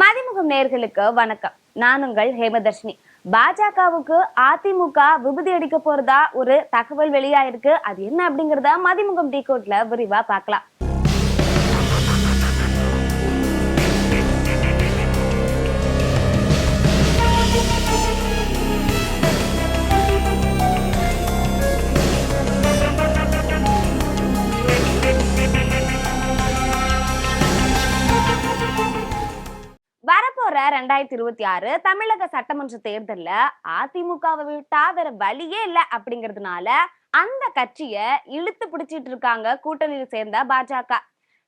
மதிமுகம் நேர்களுக்கு வணக்கம். நான் உங்கள் ஹேமதர்ஷினி. பாஜகவுக்கு அதிமுக விபதி அடிக்க போறதா ஒரு தகவல் வெளியாயிருக்கு. அது என்ன அப்படிங்கறத மதிமுகம் டீ கோட்ல விரிவா பார்க்கலாம். ரெண்டாயிரத்தி இருபத்தி ஆறு தமிழக சட்டமன்ற தேர்தல்ல அதிமுகவை விட்டா வேற வழியே இல்ல அப்படிங்கறதுனால அந்த கட்சிய இழுத்து பிடிச்சிட்டு இருக்காங்க கூட்டணியில் சேர்ந்த பாஜக.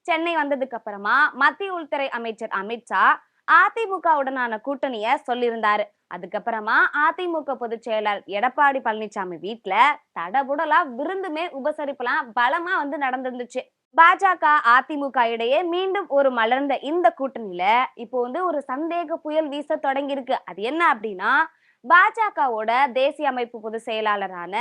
சென்னை வந்ததுக்கு அப்புறமா மத்திய உள்துறை அமைச்சர் அமித்ஷா அதிமுகவுடனான கூட்டணிய சொல்லியிருந்தாரு. அதுக்கப்புறமா அதிமுக பொதுச் செயலர் எடப்பாடி பழனிசாமி வீட்ல தடபுடலா விருந்துமே உபசரிப்புலாம் பலமா வந்து நடந்திருந்துச்சு. பாஜக அதிமுக இடையே மீண்டும் ஒரு மலர்ந்த இந்த கூட்டணியில இப்போ வந்து ஒரு சந்தேக புயல் வீச தொடங்கி இருக்கு அது என்ன அப்படின்னா பாஜகவோட தேசிய அமைப்பு பொதுச் செயலாளரான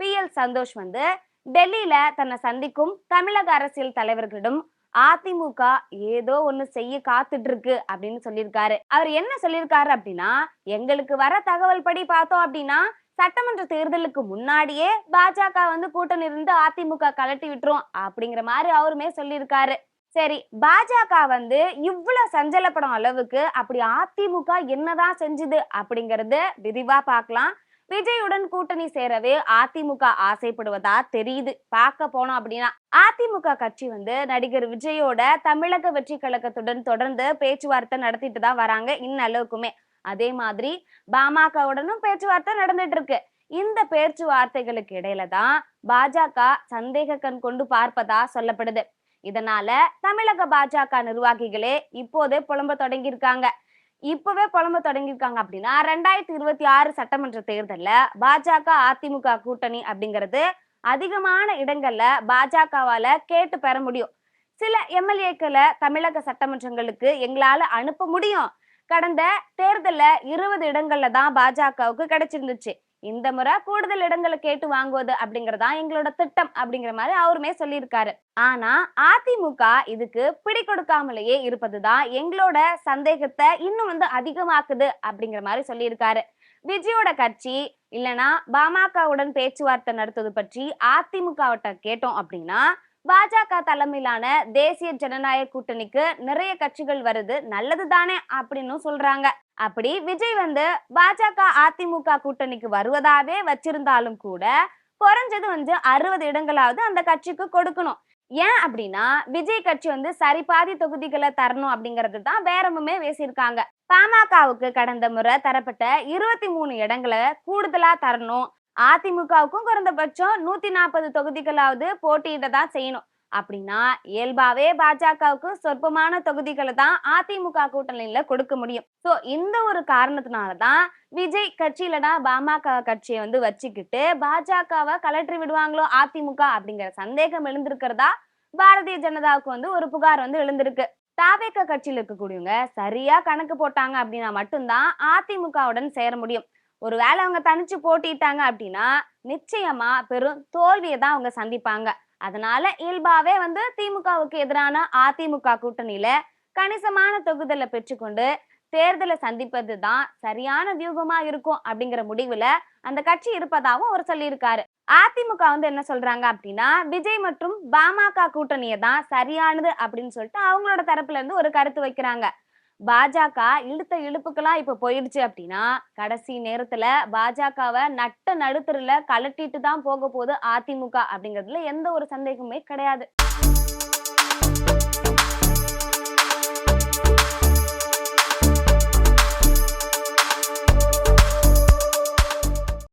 பி எல் சந்தோஷ் வந்து டெல்லியில தன்னை சந்திக்கும் தமிழக அரசியல் தலைவர்களிடம் அதிமுக ஏதோ ஒண்ணு செய்ய காத்துட்டு இருக்கு அப்படின்னு சொல்லியிருக்காரு. அவர் என்ன சொல்லியிருக்காரு அப்படின்னா எங்களுக்கு வர தகவல் படி பார்த்தோம் அப்படின்னா சட்டமன்ற தேர்தலுக்கு முன்னாடியே பாஜக வந்து கூட்டணி இருந்து அதிமுக கலட்டி விட்டுரும் அப்படிங்கிற மாதிரி அவருமே சொல்லியிருக்காரு. சரி பாஜக வந்து இவ்வளவு சஞ்சலப்படும் அளவுக்கு அப்படி அதிமுக என்னதான் செஞ்சுது அப்படிங்கறது விரிவா பார்க்கலாம். விஜயுடன் கூட்டணி சேரவே அதிமுக ஆசைப்படுவதா தெரியுது. பார்க்க போனோம் அப்படின்னா. அதிமுக கட்சி வந்து நடிகர் விஜயோட தமிழக வெற்றி கழகத்துடன் தொடர்ந்து பேச்சுவார்த்தை நடத்திட்டு தான் வராங்க இன்னளவுக்குமே அதே மாதிரி பாமகவுடனும் பேச்சுவார்த்தை நடந்துட்டு இருக்கு இந்த பேச்சுவார்த்தைகளுக்கு இடையில தான் பாஜக சந்தேக கண் கொண்டு பார்ப்பதா சொல்லப்படுது. இதனால தமிழக பாஜக நிர்வாகிகளே இப்போதே புலம்ப தொடங்கியிருக்காங்க. இப்பவே புலம்ப தொடங்கியிருக்காங்க அப்படின்னா ரெண்டாயிரத்தி இருபத்தி ஆறு சட்டமன்ற தேர்தல்ல பாஜக அதிமுக கூட்டணி அப்படிங்கிறது அதிகமான இடங்கள்ல பாஜகவால கேட்டு பெற முடியும். சில எம்எல்ஏக்களை தமிழக சட்டமன்றங்களுக்கு எங்களால அனுப்ப முடியும். கடந்த தேர்தல்ல இருபது இடங்கள்ல தான் பாஜகவுக்கு கிடைச்சிருந்துச்சு. இந்த முறை கூடுதல் இடங்களை கேட்டு வாங்குவது அப்படிங்கறதா எங்களோட திட்டம் அப்படிங்கிற மாதிரி அவருமே சொல்லியிருக்காரு. ஆனா அதிமுக இதுக்கு பிடி கொடுக்காமலேயே இருப்பதுதான் எங்களோட சந்தேகத்தை இன்னும் வந்து அதிகமாக்குது அப்படிங்கிற மாதிரி சொல்லியிருக்காரு. விஜயோட கட்சி இல்லனா பாமகவுடன் பேச்சுவார்த்தை நடத்துவது பற்றி அதிமுகவிட்ட கேட்டோம் அப்படின்னா பாஜக தலைமையிலான தேசிய ஜனநாயக கூட்டணிக்கு நிறைய கட்சிகள் வருது. நல்லது தானே அப்படின்னு சொல்றாங்க. அப்படி விஜய் வந்து பாஜக அதிமுக கூட்டணிக்கு வருவதாவே வச்சிருந்தாலும் கூட குறைஞ்சது வந்து அறுபது இடங்களாவது அந்த கட்சிக்கு கொடுக்கணும். ஏன் அப்படின்னா விஜய் கட்சி வந்து சரி பாதி தொகுதிகளை தரணும் அப்படிங்கிறது தான் வேறமுமே பேசியிருக்காங்க. பாமகவுக்கு கடந்த முறை தரப்பட்ட இருபத்தி மூணு இடங்களை கூடுதலா தரணும். அதிமுகவுக்கும் குறைந்தபட்சம் நூத்தி நாற்பது தொகுதிகளாவது போட்டியிட தான் செய்யணும். அப்படின்னா இயல்பாவே பாஜகவுக்கு சொற்பமான தொகுதிகளை தான் அதிமுக கூட்டணியில கொடுக்க முடியும். சோ இந்த ஒரு காரணத்தினாலதான் விஜய் கட்சியிலடா பாமக கட்சியை வந்து வச்சுக்கிட்டு பாஜகவை கலற்றி விடுவாங்களோ அதிமுக அப்படிங்கிற சந்தேகம் எழுந்திருக்கிறதா பாரதிய ஜனதாவுக்கு வந்து ஒரு புகார் வந்து எழுந்திருக்கு. தாவேக்க கட்சியில் இருக்கக்கூடியவங்க சரியா கணக்கு போட்டாங்க அப்படின்னா மட்டும்தான் அதிமுகவுடன் சேர முடியும். ஒரு வேலை அவங்க தனிச்சு போட்டிட்டாங்க அப்படின்னா நிச்சயமா பெரும் தோல்வியை தான் அவங்க சந்திப்பாங்க. அதனால இயல்பாவே வந்து திமுகவுக்கு எதிரான அதிமுக கூட்டணியில கணிசமான தொகுதலை பெற்றுக்கொண்டு தேர்தலை சந்திப்பது தான் சரியான வியூகமா இருக்கும் அப்படிங்கிற முடிவுல அந்த கட்சி இருப்பதாகவும் அவர் சொல்லியிருக்காரு. அதிமுக வந்து என்ன சொல்றாங்க அப்படின்னா விஜய் மற்றும் பாமக கூட்டணியை தான் சரியானது அப்படின்னு சொல்லிட்டு அவங்களோட தரப்புல இருந்து ஒரு கருத்து வைக்கிறாங்க. பாஜக இழுத்த இழுப்புக்கெல்லாம் இப்ப போயிடுச்சு அப்படின்னா கடைசி நேரத்துல பாஜகவை நட்ட நடுத்தருல கலட்டிட்டு தான் போக போகுது அதிமுக அப்படிங்கிறதுல எந்த ஒரு சந்தேகமே கிடையாது.